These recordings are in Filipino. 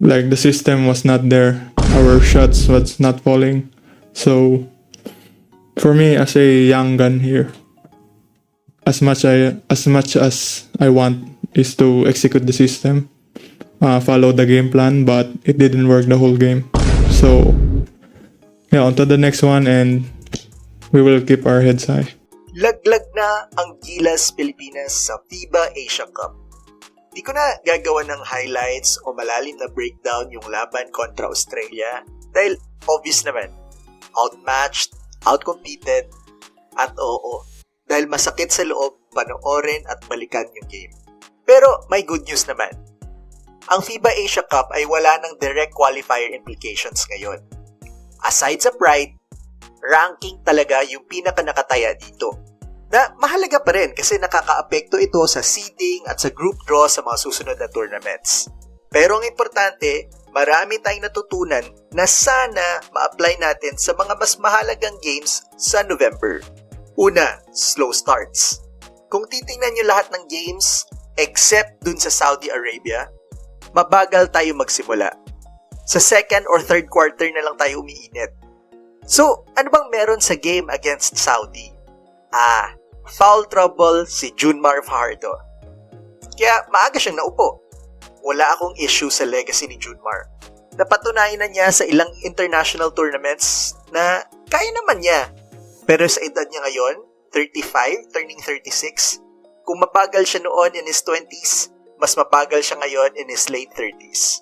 like the system was not there. Our shots was not falling. So for me as a young gun here, as much I as much as I want is to execute the system, uh, follow the game plan, but it didn't work the whole game. So yeah, on to the next one, and we will keep our heads high. Laglag na ang Gilas Pilipinas sa FIBA Asia Cup. Di ko na gagawa ng highlights o malalim na breakdown yung laban kontra Australia dahil obvious naman, outmatched, outcompeted, at oo, dahil masakit sa loob panoorin at balikan yung game. Pero may good news naman. Ang FIBA Asia Cup ay wala ng direct qualifier implications ngayon. Aside sa pride, ranking talaga yung pinaka nakataya dito. Na mahalaga pa rin kasi nakakaapekto ito sa seeding at sa group draw sa mga susunod na tournaments. Pero ang importante, marami tayong natutunan na sana ma-apply natin sa mga mas mahalagang games sa November. Una, slow starts. Kung titingnan nyo lahat ng games, except dun sa Saudi Arabia, mabagal tayo magsimula. Sa second or third quarter na lang tayo umiinit. So, ano bang meron sa game against Saudi? Ah, foul trouble si Junmar Fajardo. Kaya maaga siyang naupo. Wala akong issue sa legacy ni Junmar. Napatunayan na niya sa ilang international tournaments na kaya naman niya. Pero sa edad niya ngayon, 35, turning 36, kung mabagal siya noon in his 20s, mas mabagal siya ngayon in his late 30s.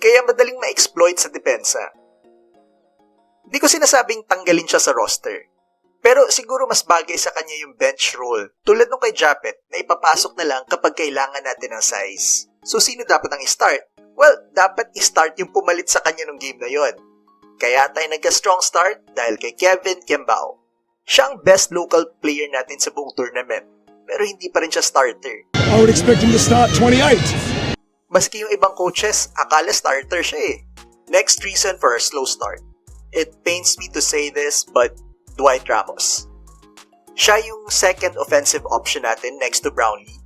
Kaya madaling ma-exploit sa depensa. Hindi ko sinasabing tanggalin siya sa roster. Pero siguro mas bagay sa kanya yung bench role. Tulad nung kay Japet na ipapasok na lang kapag kailangan natin ng size. So sino dapat ang i-start? Well, dapat i-start yung pumalit sa kanya nung game na yon. Kaya tayo nagka-strong start dahil kay Kevin Kembao. Siya ang best local player natin sa buong tournament. Pero hindi pa rin siya starter. I would expect him to start 28. Maski yung ibang coaches, akala starter siya eh. Next reason for a slow start. It pains me to say this, but Dwight Ramos. Siya yung second offensive option natin next to Brownlee.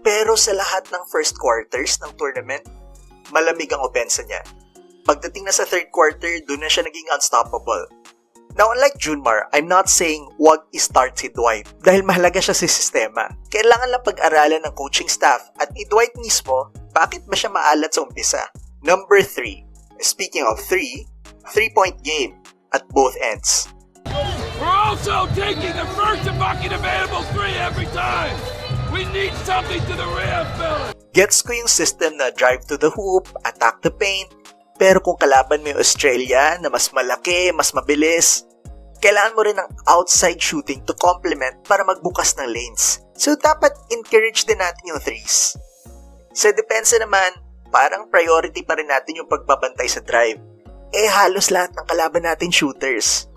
Pero sa lahat ng first quarters ng tournament, malamig ang opensa niya. Pagdating na sa third quarter, doon na siya naging unstoppable. Now, unlike Junmar, I'm not saying wag i-start si Dwight dahil mahalaga siya sa sistema. Kailangan lang pag-aralan ng coaching staff at ni Dwight mismo, bakit ba siya maalat sa umpisa? Number 3. Speaking of 3, 3-point game at both ends. Also taking the first and fucking available three every time. We need something to the rim, fellas. Gets ko yung system na drive to the hoop, attack the paint, pero kung kalaban mo yung Australia na mas malaki, mas mabilis, kailangan mo rin ng outside shooting to complement para magbukas ng lanes. So dapat encourage din natin yung threes. Sa depensa naman, parang priority pa rin natin yung pagbabantay sa drive. Eh halos lahat ng kalaban natin shooters.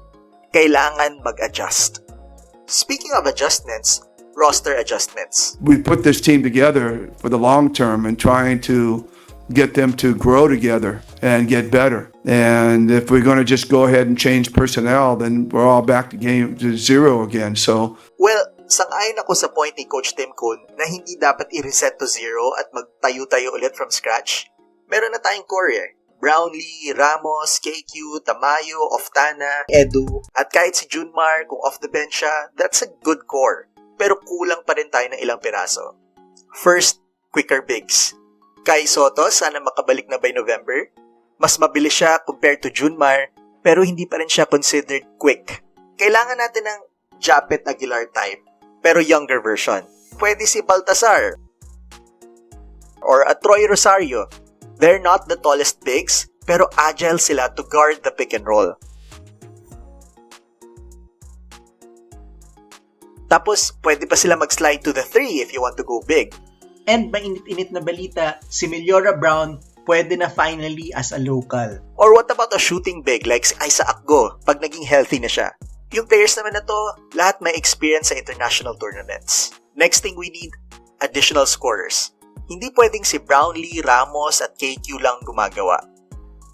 Kailangan mag-adjust. Speaking of adjustments, roster adjustments. we put this team together for the long term and trying to get them to grow together and get better. And if we're going to just go ahead and change personnel, then we're all back to game to zero again. So Well, sang-ayon ako sa point ni Coach Tim Kuhn na hindi dapat i-reset to zero at magtayo-tayo ulit from scratch. Meron na tayong core eh. Brownlee, Ramos, KQ, Tamayo, Oftana, Edu, at kahit si Junmar kung off the bench siya, that's a good core. Pero kulang pa rin tayo ng ilang piraso. First, quicker bigs. Kai Soto, sana makabalik na by November. Mas mabilis siya compared to Junmar, pero hindi pa rin siya considered quick. Kailangan natin ng Japet Aguilar type, pero younger version. Pwede si Baltasar or a Troy Rosario. They're not the tallest bigs, pero agile sila to guard the pick and roll. Tapos, pwede pa sila mag-slide to the 3 if you want to go big. And mainit-init na balita, si Meliora Brown pwede na finally as a local. Or what about a shooting big like si Isaac Go pag naging healthy na siya? Yung players naman na to, lahat may experience sa international tournaments. Next thing we need, additional scorers. Hindi pwedeng si Brownlee, Ramos at KQ lang gumagawa.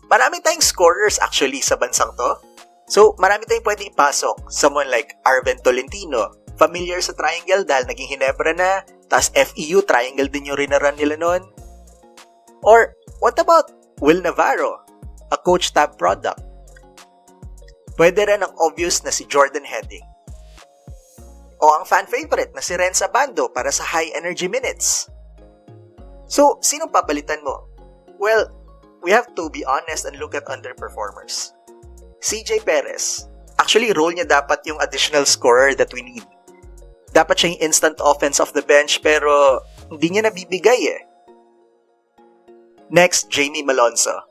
Marami tayong scorers actually sa bansang to. So, marami tayong pwedeng ipasok. Someone like Arven Tolentino, familiar sa triangle dahil naging Hinebra na, tas FEU triangle din yung rinaran nila noon. Or, what about Will Navarro, a coach tab product. Pwede rin ang obvious na si Jordan Heading. O ang fan favorite na si Renza Bando para sa high energy minutes. So, sinong papalitan mo? Well, we have to be honest and look at underperformers. CJ Perez, actually role niya dapat yung additional scorer that we need. Dapat siya yung instant offense off the bench pero hindi niya nabibigay eh. Next, Jamie Malonzo.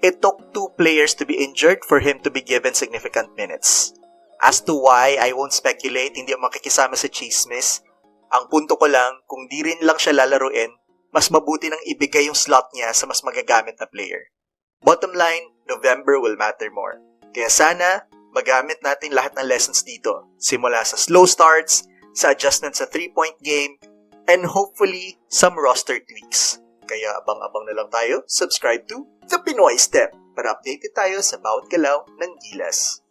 It took two players to be injured for him to be given significant minutes. As to why, I won't speculate, hindi ako makikisama sa chismis. Ang punto ko lang, kung di rin lang siya lalaruin, mas mabuti nang ibigay yung slot niya sa mas magagamit na player. Bottom line, November will matter more. Kaya sana, magamit natin lahat ng lessons dito. Simula sa slow starts, sa adjustment sa three-point game, and hopefully, some roster tweaks. Kaya abang-abang na lang tayo, subscribe to The Pinoy Step para updated tayo sa bawat galaw ng Gilas.